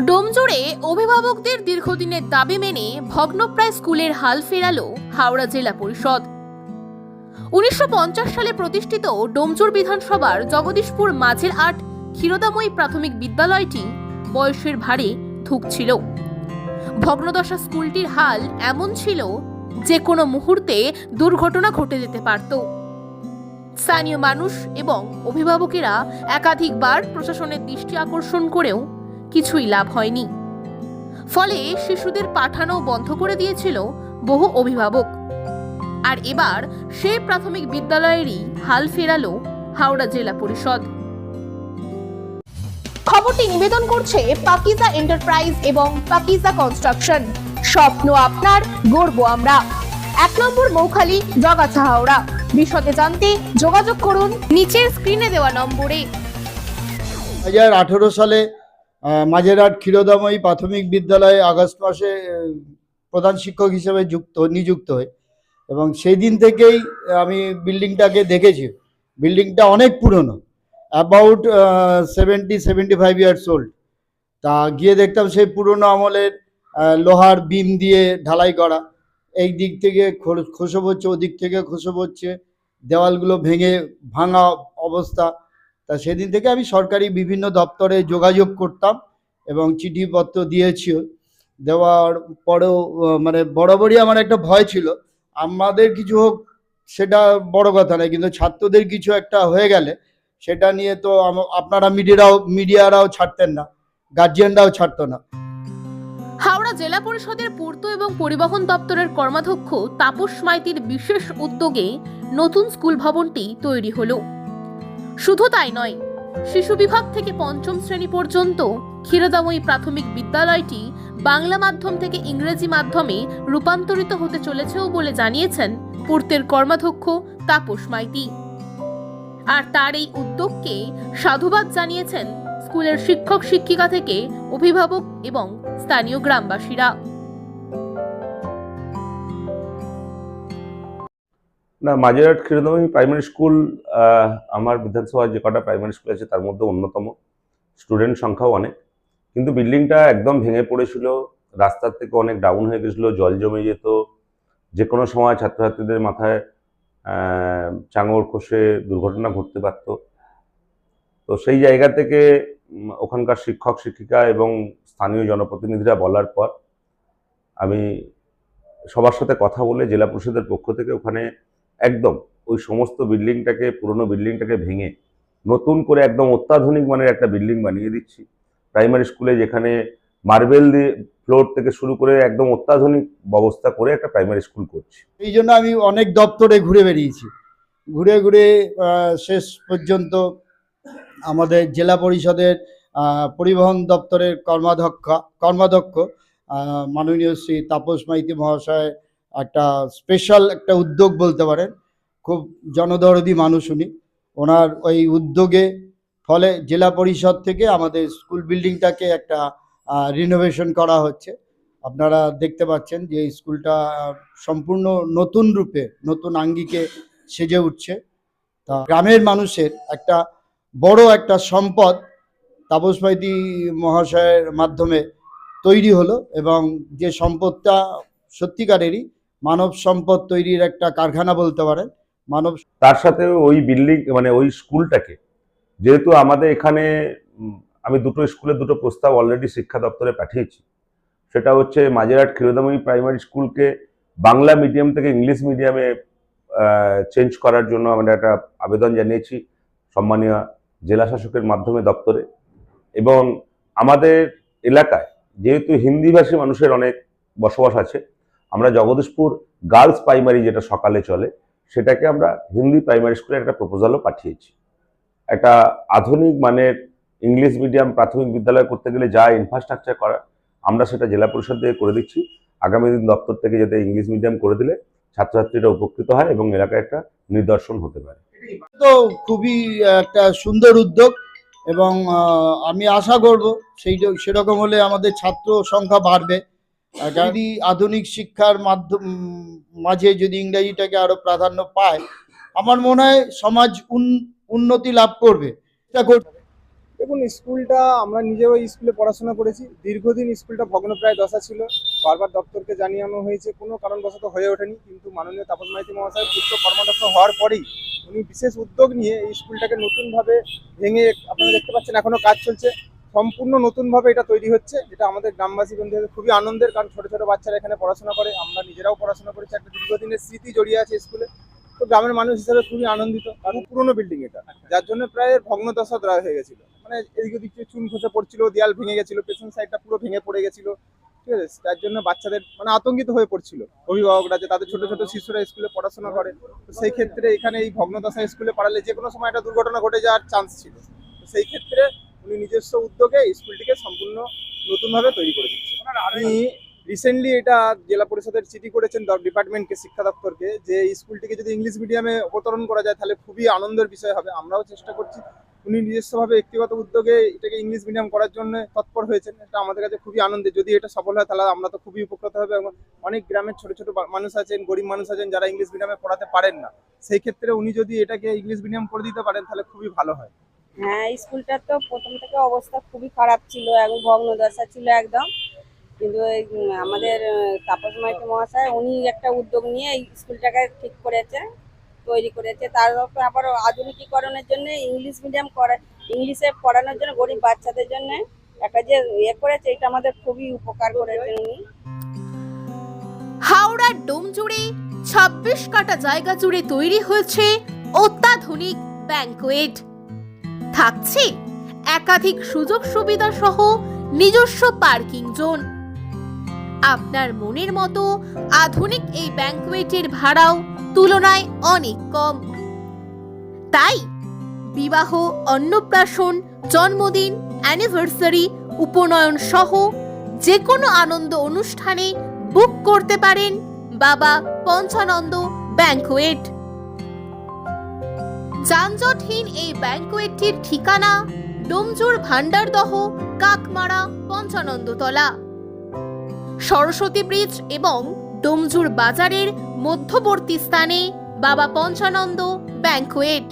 ডোমজুড়ে অভিভাবকদের দীর্ঘদিনের দাবি মেনে ভগ্নপ্রায় স্কুলের হাল ফেরালো হাওড়া জেলা পরিষদ। উনিশশো পঞ্চাশ সালে প্রতিষ্ঠিত ডোমজুর বিধানসভার জগদীশপুর মাঝের আট ক্ষীরদাময়ী প্রাথমিক বিদ্যালয়টি বয়সের ভারে ধুকছিল। ভগ্নদশা স্কুলটির হাল এমন ছিল যে কোনো মুহূর্তে দুর্ঘটনা ঘটে যেতে পারত। স্থানীয় মানুষ এবং অভিভাবকেরা একাধিকবার প্রশাসনের দৃষ্টি আকর্ষণ করেও কিছুই লাভ হয়নি। ফলে শিশুদের পাঠানো বন্ধ করে দিয়েছিল বহু অভিভাবক। আর এবার সেই প্রাথমিক বিদ্যালয়েরই হাল ফেরালো হাওড়া জেলা পরিষদ। খবরটি নিবেদন করছে পাকিজা এন্টারপ্রাইজ এবং পাকিজা কনস্ট্রাকশন। স্বপ্ন আপনার গর্ব আমরা। এক নম্বর মৌখালি, জগাছা হাওড়া। বিশদে জানতে যোগাযোগ করুন নিচের স্ক্রিনে দেওয়া নম্বরে। আঠেরো সালে মাঝেরহাট ক্ষীরোদাময়ী প্রাথমিক বিদ্যালয়ে আগস্ট মাসে প্রধান শিক্ষক হিসেবে যুক্ত, নিযুক্ত হই। এবং সেই দিন থেকেই আমি বিল্ডিংটাকে দেখেছি। বিল্ডিংটা অনেক পুরনো about seventy seventy five years old তা গিয়ে দেখতাম সেই পুরনো আমলের লোহার বিম দিয়ে ঢালাই করা। এই দিক থেকে খসব হচ্ছে ওদিক থেকে খসব হচ্ছে দেওয়ালগুলো ভেঙে ভাঙা অবস্থা। তা সেদিন থেকে আমি সরকারি বিভিন্ন দপ্তরে যোগাযোগ করতাম এবং চিঠিপত্র দিয়েছিও দেওয়ার পরেও মানে বরাবরই আমার একটা ভয় ছিল। আমাদের কিছু হোক, সেটা বড় কথা নয়, কিন্তু ছাত্রদের কিছু একটা হয়ে গেলে সেটা নিয়ে তো আপনারা মিডিয়ারাও মিডিয়ারাও ছাড়তেন না, গার্জিয়ানরাও ছাড়তো না। হাওড়া জেলা পরিষদের পূর্ত এবং পরিবহন দপ্তরের কর্মাধ্যক্ষ তাপস মাইতির বিশেষ উদ্যোগে নতুন স্কুল ভবনটি তৈরি হলো। শুধু তাই নয়, শিশু বিভাগ থেকে পঞ্চম শ্রেণি পর্যন্ত ক্ষীরদাময়ী প্রাথমিক বিদ্যালয়টি বাংলা মাধ্যম থেকে ইংরেজি মাধ্যমে রূপান্তরিত হতে চলেছেও বলে জানিয়েছেন পূর্তের কর্মাধ্যক্ষ তাপস মাইতি। আর তার এই উদ্যোগকে সাধুবাদ জানিয়েছেন স্কুলের শিক্ষক শিক্ষিকা থেকে অভিভাবক এবং স্থানীয় গ্রামবাসীরা। না, মাঝেরহাট ক্ষীরদমী প্রাইমারি স্কুল আমার বিধানসভায় যে কটা প্রাইমারি স্কুল আছে তার মধ্যে অন্যতম। স্টুডেন্ট সংখ্যাও অনেক। কিন্তু বিল্ডিংটা একদম ভেঙে পড়েছিল, রাস্তার থেকে অনেক ডাউন হয়ে গেছিল, জল জমে যেত। যে কোনো সময় ছাত্রছাত্রীদের মাথায় চাঙড় খসে দুর্ঘটনা ঘটতে পারত। তো সেই জায়গা থেকে ওখানকার শিক্ষক, শিক্ষিকা এবং স্থানীয় জনপ্রতিনিধিরা বলার পর, আমি সবার সাথে কথা বলে জেলা পরিষদের পক্ষ থেকে ওখানে একদম ওই সমস্ত বিল্ডিংটাকে, পুরনো বিল্ডিংটাকে ভেঙে নতুন করে একদম অত্যাধুনিক মানের একটা বিল্ডিং বানিয়ে দিচ্ছি। প্রাইমারি স্কুলে যেখানে মার্বেল দিয়ে ফ্লোর থেকে শুরু করে একদম অত্যাধুনিক ব্যবস্থা করে একটা প্রাইমারি স্কুল করছি। এই জন্য আমি অনেক দপ্তরে ঘুরে বেরিয়েছি ঘুরে ঘুরে শেষ পর্যন্ত আমাদের জেলা পরিষদের পরিবহন দপ্তরের কর্মাধ্যক্ষ কর্মাধ্যক্ষ মাননীয় শ্রী তাপস মাইতি মহাশয় একটা স্পেশাল একটা উদ্যোগ বলতে পারেন। খুব জনদরদি মানুষ উনি। ওনার ওই উদ্যোগে ফলে জেলা পরিষদ থেকে আমাদের স্কুল বিল্ডিংটাকে একটা রিনোভেশন করা হচ্ছে। আপনারা দেখতে পাচ্ছেন যে স্কুলটা সম্পূর্ণ নতুন রূপে, নতুন আঙ্গিকে সেজে উঠছে। তা গ্রামের মানুষের একটা বড় একটা সম্পদ তাপস মাইতি মহাশয়ের মাধ্যমে তৈরি হলো এবং যে সম্পদটা সত্যিকারেরই মানব সম্পদ তৈরির একটা কারখানা বলতে পারেন। মানব তার সাথে ওই বিল্ডিং মানে ওই স্কুলটাকে, যেহেতু আমাদের এখানে আমি দুটো স্কুলে দুটো প্রস্তাব অলরেডি শিক্ষা দপ্তরে পাঠিয়েছি। সেটা হচ্ছে মাঝেরহাট ক্ষীরোদাময়ী প্রাইমারি স্কুলকে বাংলা মিডিয়াম থেকে ইংলিশ মিডিয়ামে চেঞ্জ করার জন্য আমরা একটা আবেদন জানিয়েছি সম্মানীয় জেলা শাসকের মাধ্যমে দপ্তরে। এবং আমাদের এলাকায় যেহেতু হিন্দিভাষী মানুষের অনেক বসবাস আছে আমরা জগদীশপুর গার্লস প্রাইমারি যেটা সকালে চলে, সেটাকে আমরা হিন্দি প্রাইমারি স্কুলে একটা প্রপোজালও পাঠিয়েছি। একটা আধুনিক মানের ইংলিশ মিডিয়াম প্রাথমিক বিদ্যালয় করতে গেলে যা ইনফ্রাস্ট্রাকচার করা, আমরা সেটা জেলা পরিষদ দিয়ে করে দিচ্ছি। আগামী দিন দপ্তর থেকে যাতে ইংলিশ মিডিয়াম করে দিলে ছাত্রছাত্রীরা উপকৃত হয় এবং এলাকায় একটা নিদর্শন হতে পারে। তো খুবই একটা সুন্দর উদ্যোগ এবং আমি আশা করব সেই সেরকম হলে আমাদের ছাত্র সংখ্যা বাড়বে। যদি আধুনিক শিক্ষার মাধ্যম মাঝে যদি ইংরেজিটাকে আরও প্রাধান্য পায় আমার মনে হয় সমাজ উন- উন্নতি লাভ করবে। এটা করবে দেখুন স্কুলটা আমরা নিজেও স্কুলে পড়াশোনা করেছি। দীর্ঘদিন স্কুলটা ভগ্নপ্রায় দশা ছিল। বারবার দপ্তরকে জানানো হয়েছে কোনো কারণবশত হয়ে ওঠেনি। কিন্তু মাননীয় তাপস মাইতি মহাশয় পুত্র কর্মদক্ষ হওয়ার পরেই উনি বিশেষ উদ্যোগ নিয়ে এই স্কুলটাকে নতুনভাবে ভেঙে আপনারা দেখতে পাচ্ছেন এখনও কাজ চলছে। সম্পূর্ণ নতুনভাবে এটা তৈরি হচ্ছে, যেটা আমাদের গ্রামবাসী বন্ধুদের খুবই আনন্দের, কারণ ছোট ছোট বাচ্চারা এখানে পড়াশোনা করে, আমরা নিজেরাও পড়াশোনা করেছি, একটা দীর্ঘদিনের স্মৃতি জড়িয়ে আছে স্কুলে। তো গ্রামের মানুষ হিসেবে খুবই আনন্দিত, কারণ পুরনো বিল্ডিং এটা, যার জন্য প্রায় ভগ্নদশা ধরা হয়ে গেছিল। মানে এদিক ওদিক চুন খসে পড়ছিল, দেয়াল ভেঙে গেছিল, পেছন সাইডটা পুরো ভেঙে পড়ে গেছিল, ঠিক আছে? তার জন্য বাচ্চাদের মানে আতঙ্কিত হয়ে পড়ছিল। অভিভাবকরা যে তাদের ছোট ছোট শিশুরা স্কুলে পড়াশোনা করে, তো সেই ক্ষেত্রে এখানে এই ভগ্নদশা স্কুলে পড়ালে যে কোনো সময় একটা দুর্ঘটনা ঘটে যাওয়ার চান্স ছিল। সেই ক্ষেত্রে উনি নিজস্ব উদ্যোগে স্কুলটিকে সম্পূর্ণ নতুনভাবে তৈরি করে দিচ্ছে। আমি রিসেন্টলি এটা জেলা পরিষদের চিঠি করেছেন ডিপার্টমেন্টকে শিক্ষা দপ্তরকে যে স্কুলটিকে যদি ইংলিশ মিডিয়ামে অবতরণ করা যায় তাহলে খুবই আনন্দের বিষয় হবে। আমরাও চেষ্টা করছি। উনি নিজস্বভাবে ব্যক্তিগত উদ্যোগে এটাকে ইংলিশ মিডিয়াম করার জন্য তৎপর হয়েছেন। এটা আমাদের কাছে খুবই আনন্দের। যদি এটা সফল হয় তাহলে আমরা তো খুবই উপকৃত হবে এবং অনেক গ্রামের ছোট ছোট মানুষ আছেন গরিব মানুষ আছেন যারা ইংলিশ মিডিয়ামে পড়াতে পারেন না। সেই ক্ষেত্রে উনি যদি এটাকে ইংলিশ মিডিয়াম করে দিতে পারেন তাহলে খুবই ভালো হয়। হ্যাঁ স্কুলটার তো প্রথম থেকে অবস্থা খুবই খারাপ ছিল এবং ভগ্নদশা ছিল একদম। কিন্তু আমাদের তাপস মাইতি মহাশয়, উনি একটা উদ্যোগ নিয়ে এই স্কুলটাকে ঠিক করেছে, তৈরি করেছে। তারপর আবার আধুনিকীকরণের জন্য, ইংলিশ মিডিয়াম করা ইংলিশে পড়ানোর জন্য গরিব বাচ্চাদের জন্য একটা যে ইয়ে করেছে, এটা আমাদের খুবই উপকার করেছেন উনি। হাওড়ার ডোম জুড়ে ছাব্বিশ কাটা জায়গা জুড়ে তৈরি হয়েছে অত্যাধুনিক ব্যাংকোয়েট থাকছে। একাধিক সুযোগ সুবিধা সহ নিজস্ব পার্কিং জোন। আপনার মনের মতো আধুনিক এই ব্যাংকুয়েটের ভাড়াও তুলনায় অনেক কম। তাই বিবাহ, অন্নপ্রাশন, জন্মদিন, অ্যানিভার্সারি, উপনয়ন সহ যে কোনো আনন্দ অনুষ্ঠানে বুক করতে পারেন বাবা পঞ্চানন্দ ব্যাংকোয়েট। যানজটহীন এই ব্যাংকোয়েটটির ঠিকানা ডোমজুর ভান্ডারদহ কাকমারা, পঞ্চানন্দতলা। সরস্বতী ব্রিজ এবং ডোমজুর বাজারের মধ্যবর্তী স্থানে বাবা পঞ্চানন্দ ব্যাংকোয়েট